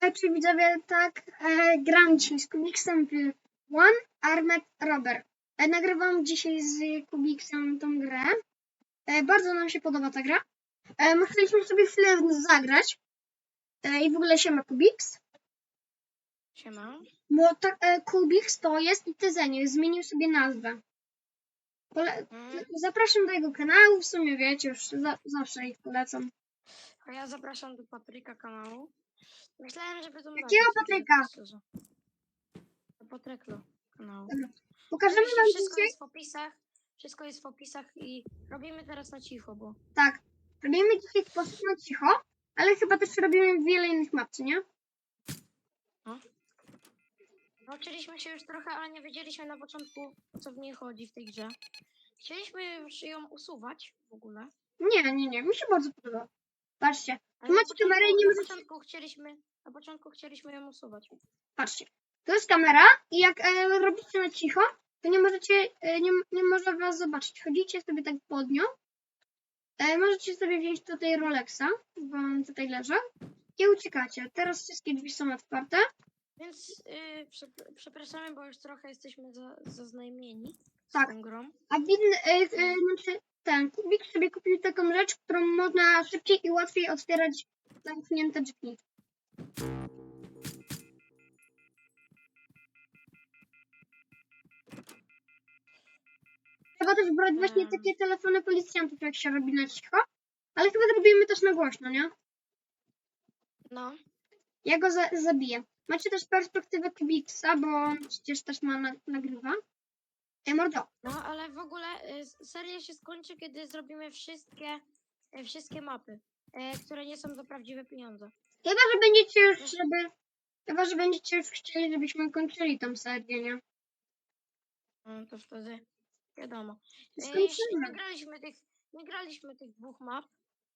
E, Czy widzowie, tak, e, gram dzisiaj z Kubiksem w One Armed Robber. E, nagrywam dzisiaj z Kubiksem tą grę. E, bardzo nam się podoba ta gra. E, my chcieliśmy sobie chwilę zagrać. E, I w ogóle siema Kubiks. Siema. Bo tak, e, Kubiks to jest Ityzenie, zmienił sobie nazwę. Pole- Mm, zapraszam do jego kanału, w sumie wiecie, już za, zawsze ich polecam. a ja zapraszam do Patryka kanału. Myślałem, że będą Jakiego nowi, Patryka? szczerze. Patryklo kanału. Pokażemy Oczywiście wam wszystko dzisiaj, jest w opisach. Wszystko jest w opisach i robimy teraz na cicho, bo tak, robimy dzisiaj sposób na cicho, ale chyba też robimy wiele innych map, czy nie? nauczyliśmy się już trochę, ale nie wiedzieliśmy na początku o co w niej chodzi w tej grze. Chcieliśmy już ją usuwać w ogóle. Nie, nie, nie, mi się bardzo podoba. Patrzcie, Tu macie kamerę i nie na możecie- początku chcieliśmy, na początku chcieliśmy ją usuwać. patrzcie. To jest kamera i jak e, robicie na cicho, to nie możecie, e, nie, nie może was zobaczyć. Chodzicie sobie tak pod nią. E, możecie sobie wziąć tutaj Rolexa, bo on tutaj leży. I uciekacie. Teraz wszystkie drzwi są otwarte. Więc yy, przep- przepraszamy, bo już trochę jesteśmy za, zaznajmieni z Tak. tą grą. A widny, e, e, znaczy ten Kubik sobie kupił taką rzecz, którą można szybciej i łatwiej otwierać zamknięte drzwi. Trzeba też brać właśnie Em. takie telefony policjantów, jak się robi na cicho. Ale chyba zrobimy też na głośno, nie? No. Ja go za zabiję. Macie też perspektywę Kubiksa, bo on przecież też ma na nagrywa. Ej, mordo, No, ale w ogóle y, seria się skończy, kiedy zrobimy wszystkie, y, wszystkie mapy, y, które nie są za prawdziwe pieniądze. Chyba, że będziecie już, żeby... Chyba, że będziecie już chcieli, żebyśmy kończyli tą serię, nie? No, to wtedy wiadomo. Y, jeszcze nie graliśmy tych, nie graliśmy tych dwóch map.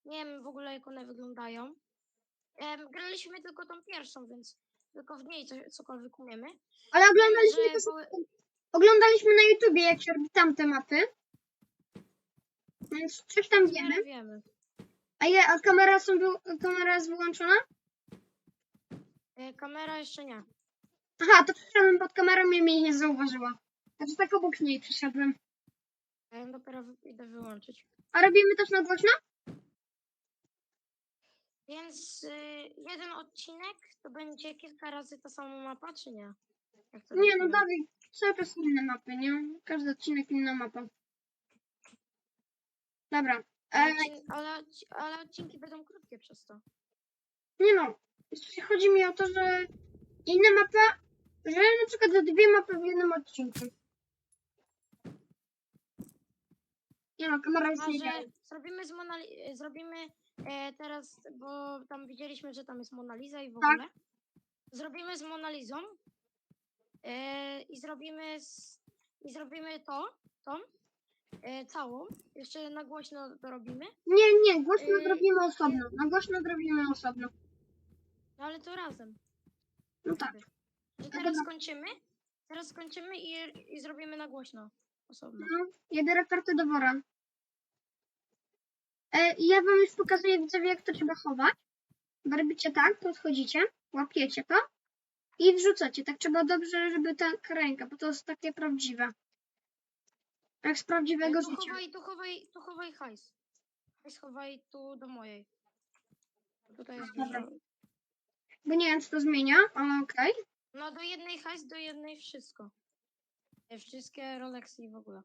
Nie wiem w ogóle, jak one wyglądają. Em, graliśmy tylko tą pierwszą, więc tylko w niej co, cokolwiek umiemy. Ale oglądaliśmy, że były- oglądaliśmy na YouTubie, jak się robi tamte mapy. Więc coś tam wiemy. wiemy. A, je, a kamera, są, wy- kamera jest wyłączona? Y, kamera jeszcze nie. Aha, to przyszedłem pod kamerą i mnie nie zauważyła. Znaczy tak obok niej przyszedłem. Ja ją dopiero wy- idę wyłączyć. A robimy też na głośno? Więc y, jeden odcinek to będzie kilka razy ta sama mapa, czy nie? Jak to Nie, no robimy? Dawid, cały czas inne mapy, nie? Każdy odcinek inna mapa. Dobra. E, Ale, ale, ale odcinki będą krótkie przez to. nie no, chodzi mi o to, że inne mapy, że na przykład dwie mapy w jednym odcinku. Nie no, kamera już nie działa. zrobimy z Monali- y, zrobimy e, teraz, bo tam widzieliśmy, że tam jest Monaliza i w Tak. ogóle. Zrobimy z Monalizą e, i zrobimy z, i zrobimy to, tą e, całą. Jeszcze na głośno to robimy. Nie, nie, głośno Yy, zrobimy osobno. Na głośno zrobimy osobno. No ale to razem. No tak. A teraz dobra. skończymy, teraz skończymy i, i zrobimy na głośno osobno. No, biorę kartę do wora. E, i ja wam już pokazuję widzowie, jak to trzeba chować. Bo robicie tak, podchodzicie, łapiecie to i wrzucacie. Tak trzeba dobrze, żeby ta ręka, bo to jest takie prawdziwe. Jak z prawdziwego tu życia. chowaj, tu chowaj, tu chowaj hajs. Hajs chowaj tu do mojej. Tutaj jest Dobra. dużo. Bo nie wiem, co to zmienia, ale okej. No do jednej hajs, do jednej wszystko. Wszystkie Rolexy i w ogóle.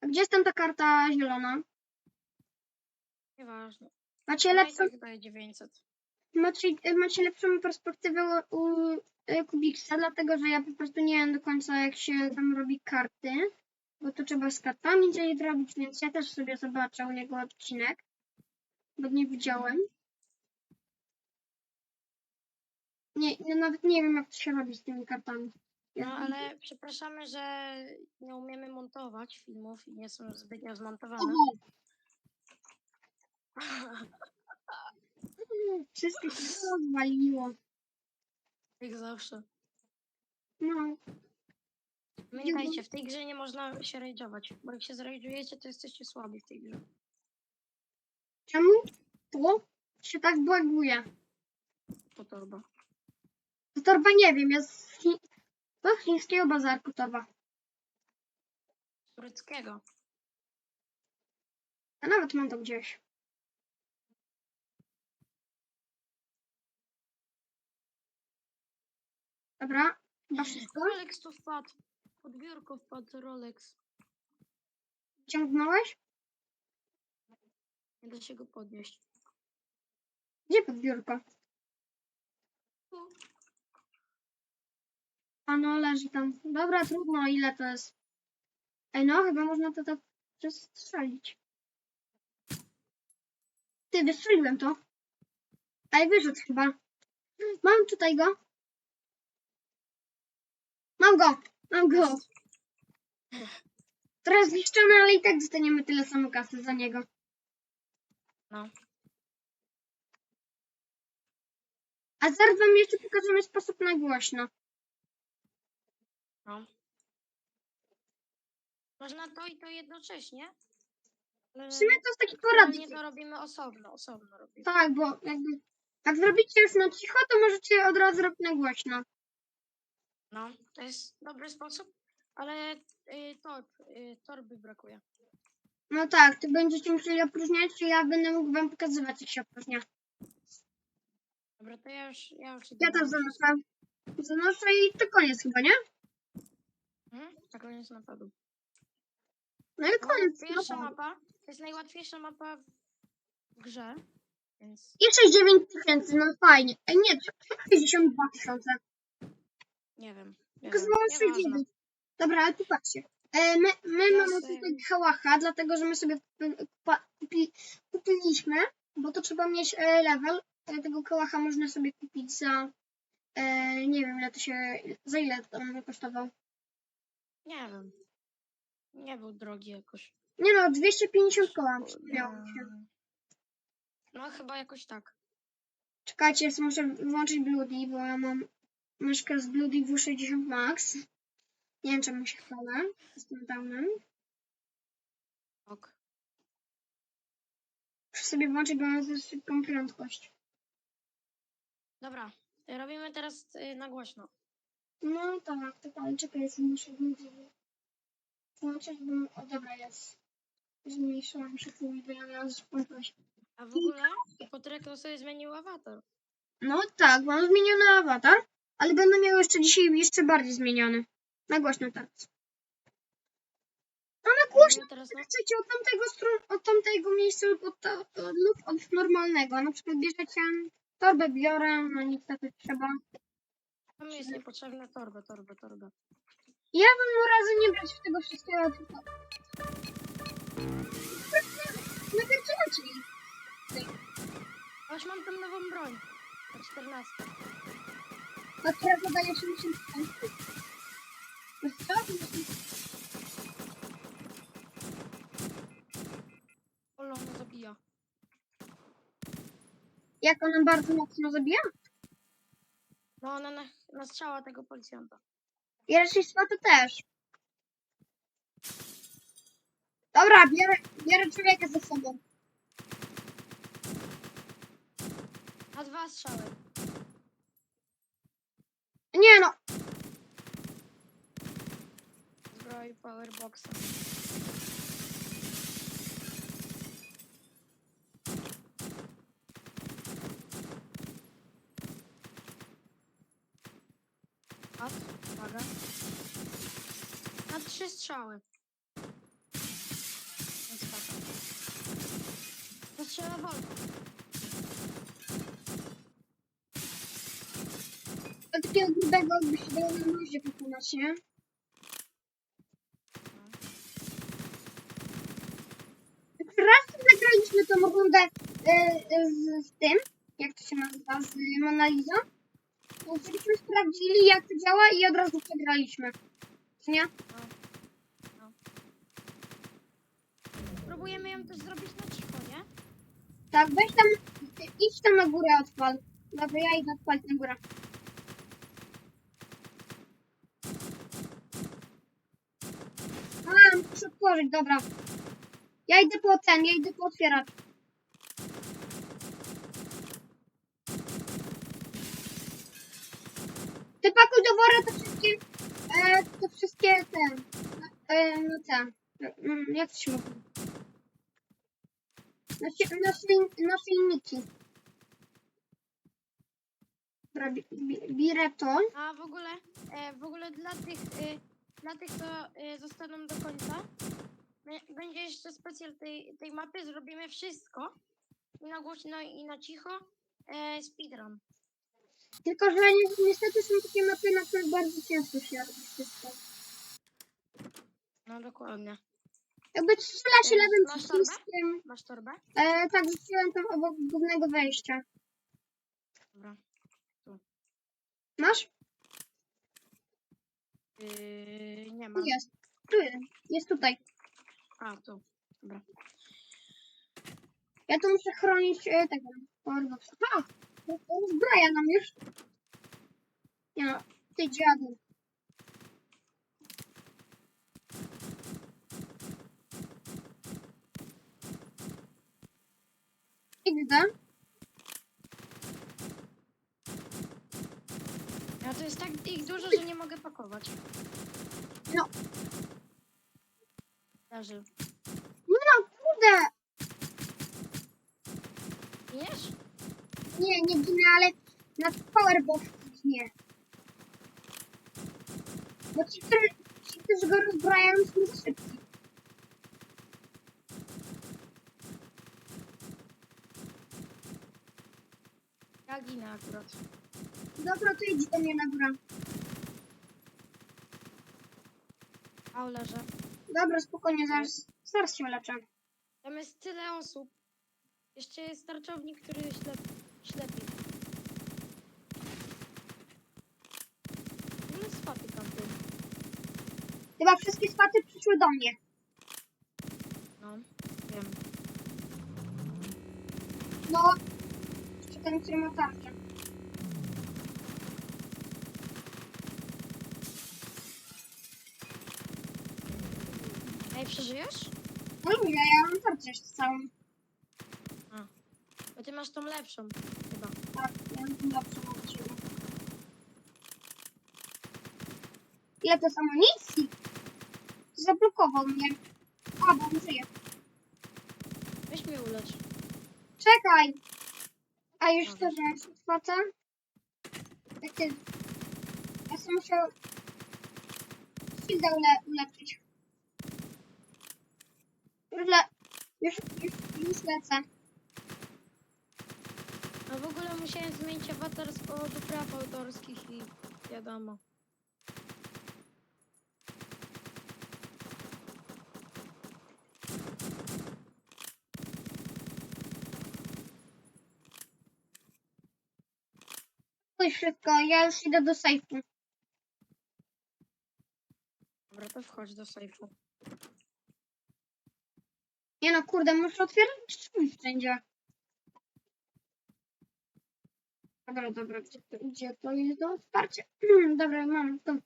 A gdzie jest tam ta karta zielona? Nieważne. Macie No i lepszą, tak daje 900. macie, macie lepszą perspektywę u, Kubiksa, dlatego że ja po prostu nie wiem do końca, jak się tam robi karty. Bo to trzeba z kartami coś zrobić, więc ja też sobie zobaczę u niego odcinek. Bo nie widziałem. Nie, ja nawet nie wiem, jak to się robi z tymi kartami. Ja- No ale przepraszamy, że nie umiemy montować filmów i nie są zbytnio zmontowane. Wszystko się rozwaliło. Jak zawsze. No, Pamiętajcie, w tej grze nie można się rajdżować, bo jak się zrajdżujecie, to jesteście słabi w tej grze. czemu to się tak błaguje? po torba? To torba nie wiem, jest z chi... to z chińskiego bazarku torba. Tureckiego. A nawet mam to gdzieś. Dobra, chyba wszystko. Rolex tu wpadł. Pod biurko wpadł Rolex. Ciągnąłeś? Nie da się go podnieść. Gdzie pod biurko? Tu. A no, leży tam. Dobra, trudno, ile to jest? Ej, no, chyba można to tak przestrzelić. Ty, wystrzeliłem to. Ej, wyrzut chyba. Mam tutaj go. Mam go, mam go. Teraz zniszczony, ale i tak dostaniemy tyle samo kasy za niego. No. A zaraz wam jeszcze pokażemy sposób na głośno. No. Można to i to jednocześnie. W sumie to jest taki nie poradnik. to robimy osobno, osobno robimy. Tak, bo jakby jak zrobicie już na cicho, to możecie od razu robić na głośno. No, to jest dobry sposób, ale y, torb, y, torby brakuje. No tak, to będziecie musieli opróżniać, czy ja będę mógł wam pokazywać, jak się opróżnia. Dobra, to ja już, ja już idę. Ja tam zanoszę. Zanoszę i to koniec chyba, nie? Mhm, na koniec napadu. No i No, koniec. pierwsza No, mapa, to jest najłatwiejsza mapa w grze, więc I 69 tysięcy, no fajnie. Ej, nie, 62 tysiące. Nie wiem. Nie wiem. Nieważne. 60. Dobra, ale tu patrzcie. E, my my Ja mamy sobie- tutaj hałacha, dlatego że my sobie kupi- kupa- kupi, kupiliśmy, bo to trzeba mieć e, level. E, Tego kałacha można sobie kupić za, e, nie wiem ile to się, za ile to on kosztował. Nie wiem. Nie był drogi jakoś. Nie no, 250 koła się. No chyba jakoś tak. Czekajcie, jeszcze muszę włączyć Bloody, bo ja mam myszkę z Bloody W60 Max. Nie wiem czemu się chwalę z tym downem. Ok. Muszę sobie włączyć, bo mam za szybką prędkość. Dobra, robimy teraz y, na głośno. No tak, tak, ale czekaj, jest muszę Bloody włączyć, bo... O, dobra, jest. Zmniejszyłam się tu, bo ja miałam prędkość. A w ogóle Potrek sobie zmienił awatar. No tak, mam zmieniony awatar, ale będę miał jeszcze dzisiaj jeszcze bardziej zmieniony. Na głośno teraz. A na głośno Robimy teraz na... chcecie od tamtego od tamtego miejsca lub od, to- od, lub od normalnego. Na przykład bierzecie torbę biorę, no niestety trzeba. To mi jest niepotrzebna torba, torba, torba. Ja bym razy nie brać tego wszystkiego, tylko... Nagardziacie mi. A już mam tam nową broń. Na 14. A która zadaje 80 Wiesz co? Olo, ona zabija. Jak ona bardzo mocno zabija? No ona na, na strzała tego policjanta. I raczej to też. Dobra, biorę, biorę człowieka ze sobą. Na dwa strzały. Nie no, Zbroi powerboxa. Pat, uwaga. Na trzy strzały. Więc pata. To strzela wolno. do takiego grubego na luzie pokonać, nie? Raz nagraliśmy tą rundę e, z, z tym, jak to się nazywa, z Monalizą. No, Żebyśmy sprawdzili, jak to działa i od razu przegraliśmy. Co nie? Próbujemy ją też zrobić na cicho, nie? Tak, weź tam, idź tam na górę odpal. Dobra, ja idę odpalić na górę. A, muszę dobra. Ja idę po ten, ja idę po otwieracz. Ty pakuj do wora te wszystkie, e, te wszystkie te, e, no te, mm, jak to się mówi? Nasie- nasie- Nasienniki. Dobra, bi- bi- Bierę to. A w ogóle, e, w ogóle dla tych, e, dla tych, co zostaną do końca, będzie jeszcze specjal tej, tej mapy, zrobimy wszystko i na głośno i na cicho e, speedrun. Tylko, że ni- niestety są takie mapy, na których bardzo ciężko się robi wszystko. No dokładnie. Jakby strzela się E, lewym masz torbę? przyciskiem. Masz torbę? E, tak, rzuciłem tam obok głównego wejścia. Dobra. Masz? Yy, nie Tu ma. jest. Tu jest. Jest tutaj. A, tu. Dobra. Ja tu muszę chronić e, tego. Ordoxa. Ha! Zbroja nam już. Nie no, ty dziadu. XD. Jest tak ich dużo, że nie mogę pakować. No. Leży. Nie no, kurde. Wiesz? Nie, nie ginę, ale na powerbox nie. Bo ci, którzy, ci, którzy go rozbrajają są za Ja ginę akurat. Dobra, to idź do mnie na górę. A leżę. Dobra, spokojnie, zaraz, zaraz się leczę. Tam jest tyle osób. Jeszcze jest tarczownik, który ślep, ślepi. No spaty kampią. Chyba wszystkie spaty przyszły do mnie. No, wiem. No, ten, który ma tarczę. Ej, przeżyjesz? No nie, ja mam tarczę jeszcze całą. Bo ty masz tą lepszą chyba. Tak, ja mam tą lepszą od ciebie. Ile to jest amunicji? Zablokował mnie. A, bo on żyje. Weź mnie ulecz. Czekaj! A już to, że ja się spłacę? Jak ty... Ja sobie musiał... Shielda ule ulepszyć. Już, le... już, już, już lecę. No w ogóle musiałem zmienić awatar z powodu praw autorskich i wiadomo. Już wszystko, ja już idę do sejfu. Dobra, to wchodź do sejfu. Nie no, kurde, muszę otwierać drzwi wszędzie. Dobra, dobra, gdzie to, gdzie to jest do otwarcia? dobra, mam to.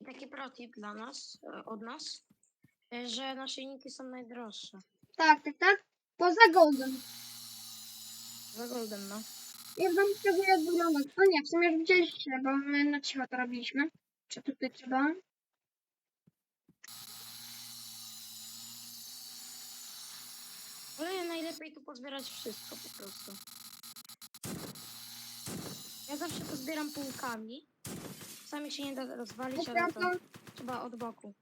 I taki protip dla nas, e, od nas, e, że naszyjniki są najdroższe. Tak, tak, tak. Poza Golden. Za golden, no. Ja wam tego jak wygląda. O nie, w sumie już widzieliście, bo my na cicho to robiliśmy. Czy tutaj trzeba? Ale najlepiej tu pozbierać wszystko po prostu. Ja zawsze to zbieram półkami. Sami się nie da rozwalić, ale to trzeba od boku.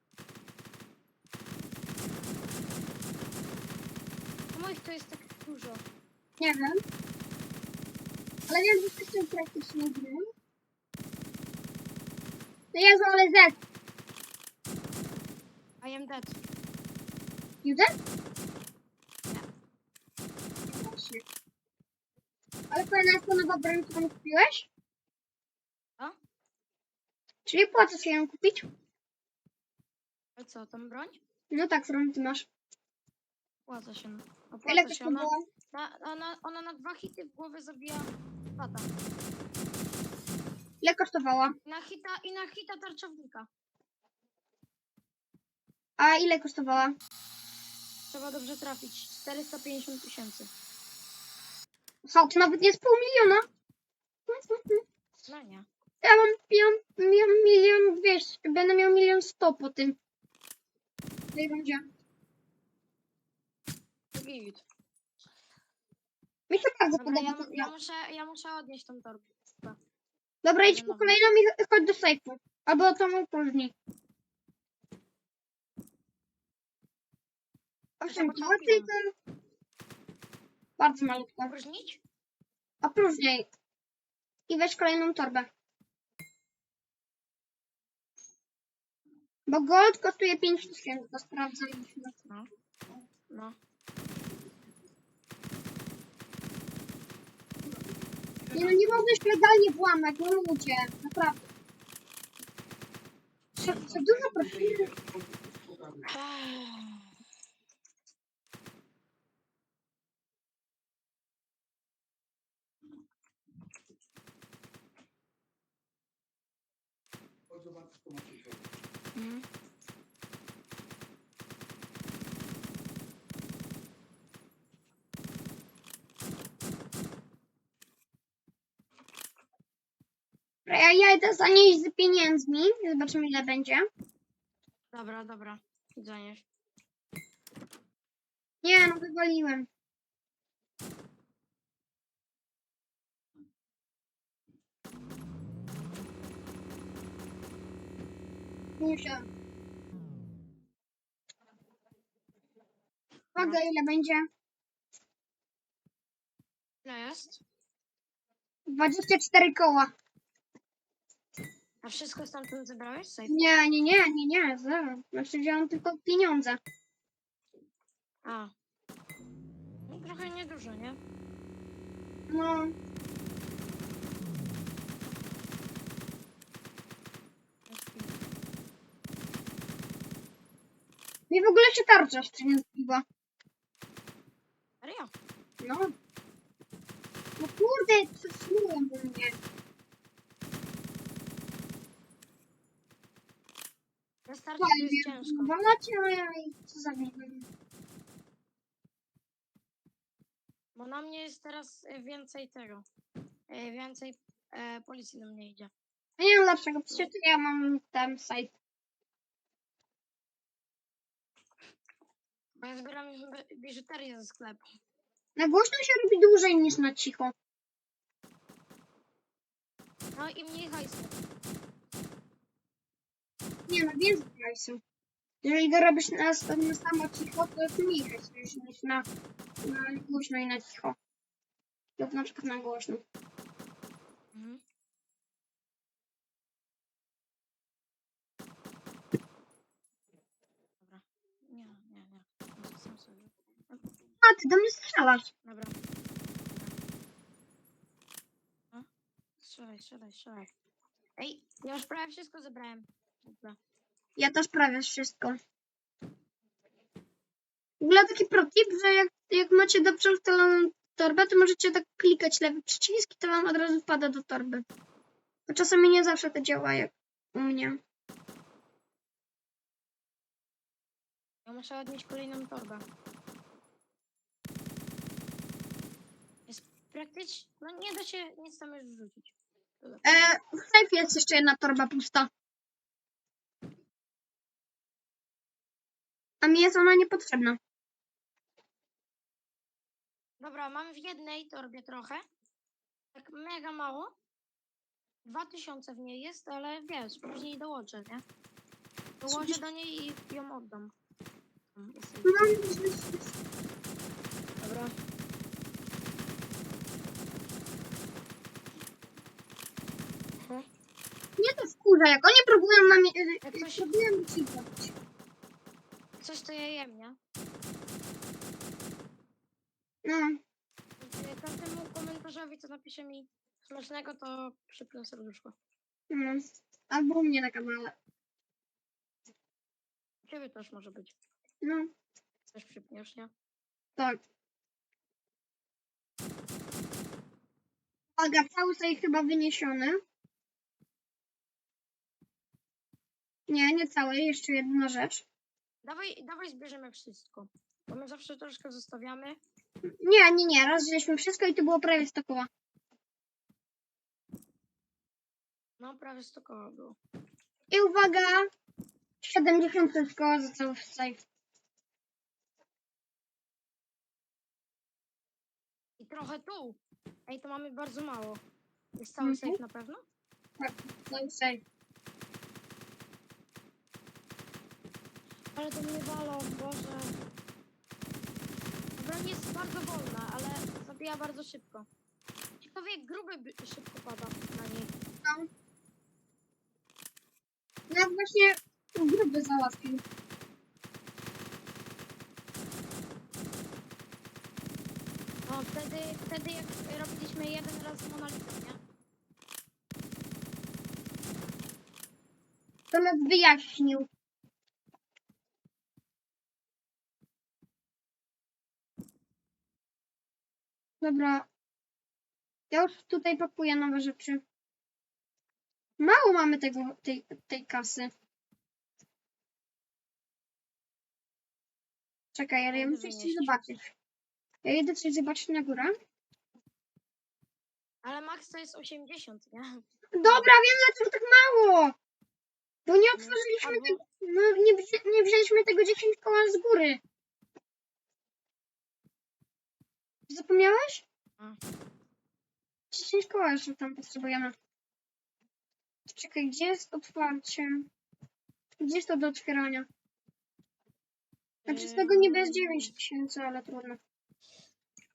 A moich to jest tak dużo. Nie wiem. Ale wiem, że wszyscy praktycznie gry. No Jezu, ale Z. I am dead. Nie. Nie właśnie. Ale fajna jest to nowa broń, którą kupiłeś? A? Czyli płaca się ją kupić? A co, tam broń? No tak, którą ty masz. Płaca się. Ile Opłaca się. Ona, kosztowała? na, ona, ona na dwa hity w głowę zabija lata. Ile kosztowała? Na hita i na hita tarczownika. A ile kosztowała? Trzeba dobrze trafić. 450 tysięcy. Co, to nawet nie jest pół miliona. No nie. Ja mam, ja mam, ja mam milion dwieście, będę miał milion sto po tym. W tej rundzie. Git. Mi się bardzo Dobra, ja, podoba. ja, gra. muszę, ja muszę odnieść tą torbę. Dobra, idź po kolejną i chodź do sejfu. Albo tam później. Zobaczyłam kart i tam... Bardzo malutko. Opróżnić? A później. I weź kolejną torbę. Bo gold kosztuje 5000, to sprawdzaliśmy. No. Nie no, nie można się legalnie włamać, no ludzie, naprawdę. Za, za dużo profilu. Mhm. Ja, ja idę zanieść z pieniędzmi, zobaczymy ile będzie. Dobra, dobra. Zanieś. Nie, no wywaliłem. Muszę. Uwaga, ile będzie? Ile jest? 24 koła. A wszystko stamtąd zebrałeś? Nie, nie, nie, nie, nie, zero. Znaczy wziąłem tylko pieniądze. A. No trochę niedużo, nie? No, mi w ogóle się tarcza jeszcze nie zbiła. Serio? No. No kurde, przesnułem do mnie. Wystarczy, to jest ciężko. Ja i co za biegłem. Bo na mnie jest teraz e, więcej tego. E, Więcej e, policji na mnie idzie. Ja nie wiem dlaczego, przecież to ja mam ten site. Bo ja zbieram bi- biżuterię ze sklepu. Na głośno się robi dłużej niż na cicho. No i mniej hajsu. Nie no, więcej hajsu. Jeżeli go robisz na, na samo cicho, to hajsu niż, niż na, na głośno i na cicho. Lub na przykład na głośno. Mhm. Dobra. Nie, nie, nie. Sam sobie. A, ty do mnie strzelasz. Dobra. No. Strzelaj, strzelaj, strzelaj. Ej, ja już prawie wszystko zebrałem. Dobra. Ja też prawie wszystko. W ogóle taki protip, że jak, jak macie dobrze ustaloną torbę, to możecie tak klikać lewy przycisk i to wam od razu wpada do torby. Bo czasami nie zawsze to działa jak u mnie. Ja muszę odnieść kolejną torbę. Jest praktycznie. No nie da się nic tam już wrzucić. E, w jest jeszcze jedna torba pusta. A mi jest ona niepotrzebna. Dobra, mam w jednej torbie trochę. Tak mega mało. Dwa tysiące w niej jest, ale wiesz, później dołożę, nie? Dołożę do niej i ją oddam. Tam jest jej. No, Dobra. Mnie to wkurza, jak oni próbują na mnie... Jak Jak coś- próbują mi to ja jem, nie? No, Jak Każdemu komentarzowi, co napisze mi smacznego, to przypnę serduszko. no. Albo u mnie na kanale. Ciebie też może być. No, Też przypniesz, nie? tak. Uwaga, cały tutaj chyba wyniesiony. Nie, nie cały, jeszcze jedna rzecz. Dawaj, dawaj zbierzemy wszystko. Bo my zawsze troszkę zostawiamy. Nie, nie, nie, raz wzięliśmy wszystko i to było prawie 100 koła. No, prawie 100 koła było. I uwaga, 70 koła za cały safe. I trochę tu. Ej, to mamy bardzo mało. Jest cały Mhm. safe na pewno? Tak, cały safe. Ale to mnie walą, Boże. Broń jest bardzo wolna, ale zabija bardzo szybko. Ciekawe jak gruby by- szybko pada na niej. No. Jak właśnie gruby załatwił. No wtedy, wtedy jak robiliśmy jeden raz monolitą, nie? To nas wyjaśnił. Dobra. Ja już tutaj pakuję nowe rzeczy. Mało mamy tego, tej, tej kasy. Czekaj, ale ja muszę coś zobaczyć. Ja idę coś zobaczyć na górę. Ale max to jest 80, nie? Dobra, wiem dlaczego tak mało. Bo nie otworzyliśmy Albo- tego, no, nie, wzi- nie wzięliśmy tego 10 koła z góry. Zapomniałeś? A. 10 koła jeszcze tam potrzebujemy. Czekaj, gdzie jest otwarcie? Gdzie jest to do otwierania? Znaczy z tego niby jest 9 tysięcy, ale trudno.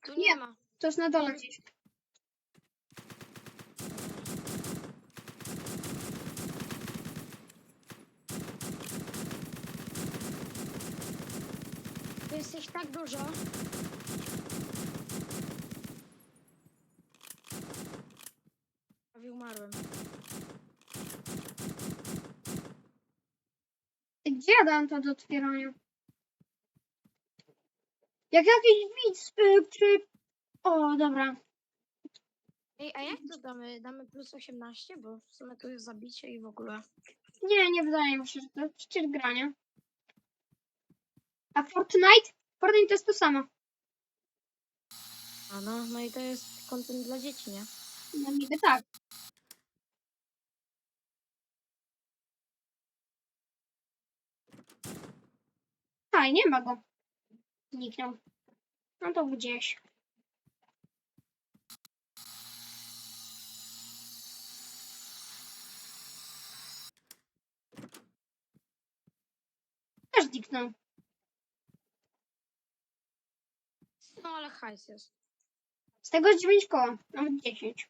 Tu Nie. nie ma. To jest na dole gdzieś. Tu jest ich tak dużo. Prawie umarłem. To do otwierania? Jak jakiś widz, y, czy... O, dobra. Ej, a jak to damy? Damy plus 18? Bo w sumie tu jest zabicie i w ogóle. Nie, nie wydaje mi się, że to przecież granie. A Fortnite? Fortnite to jest to samo. A no, no i to jest kontent dla dzieci, nie? No niby tak. A, nie ma go. Zniknął. No to gdzieś. Też zniknął. No ale hajs jest. Z tego jest 9 koła. Nawet 10.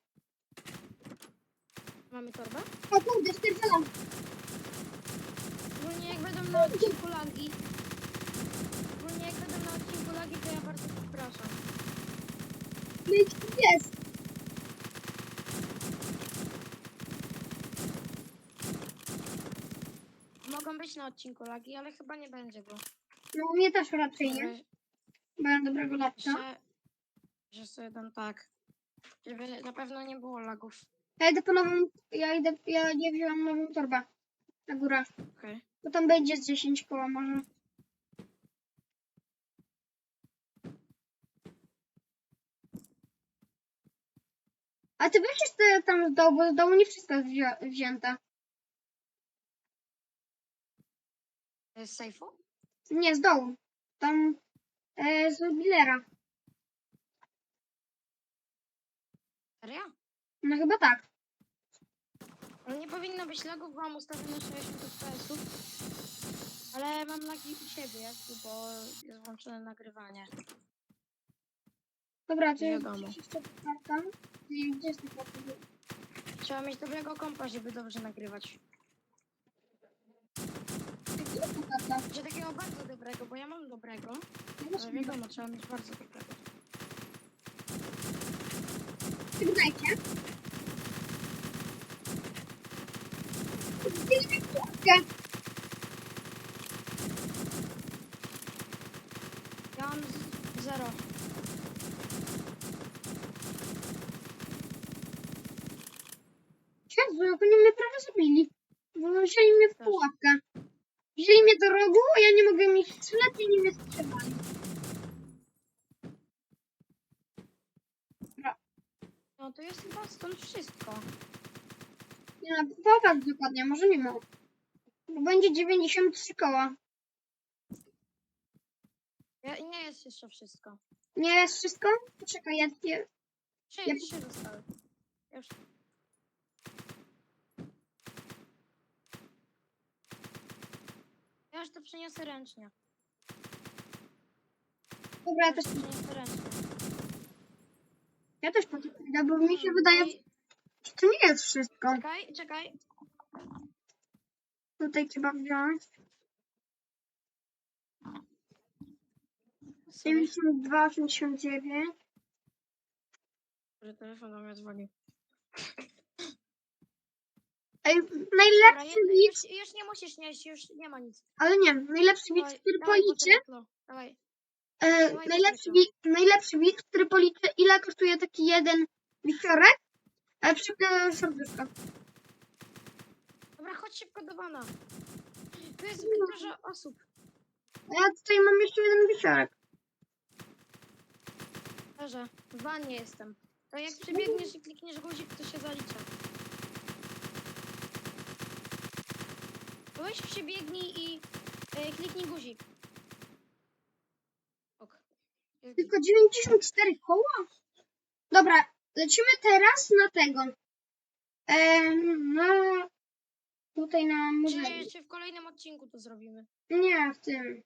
Mamy torbę? O kurde, stwierdzam. Ogólnie jak będą na odcinku lagi. Ogólnie jak będą na odcinku lagi, to ja bardzo przepraszam. Jest. Mogą być na odcinku lagi, ale chyba nie będzie, bo No u mnie też raczej nie. że, mam dobrego lapka. że, że sobie dam tak. Żeby na pewno nie było lagów. Ja idę po nową, ja idę, ja nie wziąłem nową torbę na górę, Okej. bo tam będzie z 10 koła może. A ty weź jeszcze tam z dołu, bo z dołu nie wszystko jest wzię- wzięte. Okay. Z sejfu? Nie, z dołu. Tam e, z jubilera. Serio? No chyba tak. Nie powinno być lagów, bo mam ustawione 60 fps Ale mam lagi u siebie, bo jest włączone nagrywanie. Dobra, to jest wiadomo. jeszcze karta. Nie, Gdzie jest ta karta? Trzeba mieć dobrego kompa, żeby dobrze nagrywać. Gdzie jest ta karta? Że takiego bardzo dobrego, bo ja mam dobrego, Ja ale nie wiadomo, trzeba mieć bardzo dobrego. Sygnajcie. Gdzie jest mam z- zero. Jezu, jak oni mnie prawie zabili. Bo wzięli mnie w Też. pułapkę. Wzięli mnie do rogu, a ja nie mogę mi strzelać i nie mnie strzelali. No to jest chyba stąd wszystko. Nie, popatrz dokładnie, może nie ma. Bo będzie 93 koła. Ja, nie jest jeszcze wszystko. Nie jest wszystko? Poczekaj, ja, ja, Trzy, Ja- trzy zostały. Już. Ja już to przeniosę ręcznie. dobra, ja też, przeniosę ręcznie. ja też poczekaj, bo mi się wydaje, że to nie jest wszystko. Czekaj, czekaj. Tutaj trzeba wziąć. Sorry, 92, 89. że telefon do mnie dzwoni. Ej, Dobra, najlepszy je, widz, już, już nie musisz nieść, już nie ma nic. ale nie, najlepszy widz, Dawaj, który dawaj policzy, Dawaj. e, dawaj najlepszy, po widz, najlepszy widz, który policzy, ile kosztuje taki jeden wisiorek, ale przypnę serduszko. Chodź szybko do bana. Tu jest zbyt dużo osób. A ja tutaj mam jeszcze jeden wisiorek. Dobrze, w wannie jestem. To jak przebiegniesz i klikniesz guzik, to się zalicza. Weź przebiegnij i e, kliknij guzik. Ok. Tylko 94 koła? Dobra, lecimy teraz na tego. E, no, tutaj na Czy, muzeum. czy w kolejnym odcinku to zrobimy? Nie, w tym.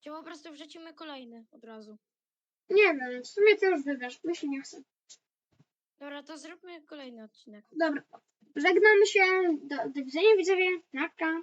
Czy po prostu wrzucimy kolejny od razu? Nie wiem, w sumie to już wygrasz, mi się nie chce. Dobra, to zróbmy kolejny odcinek. Dobra, żegnamy się, do, do widzenia widzowie, narka.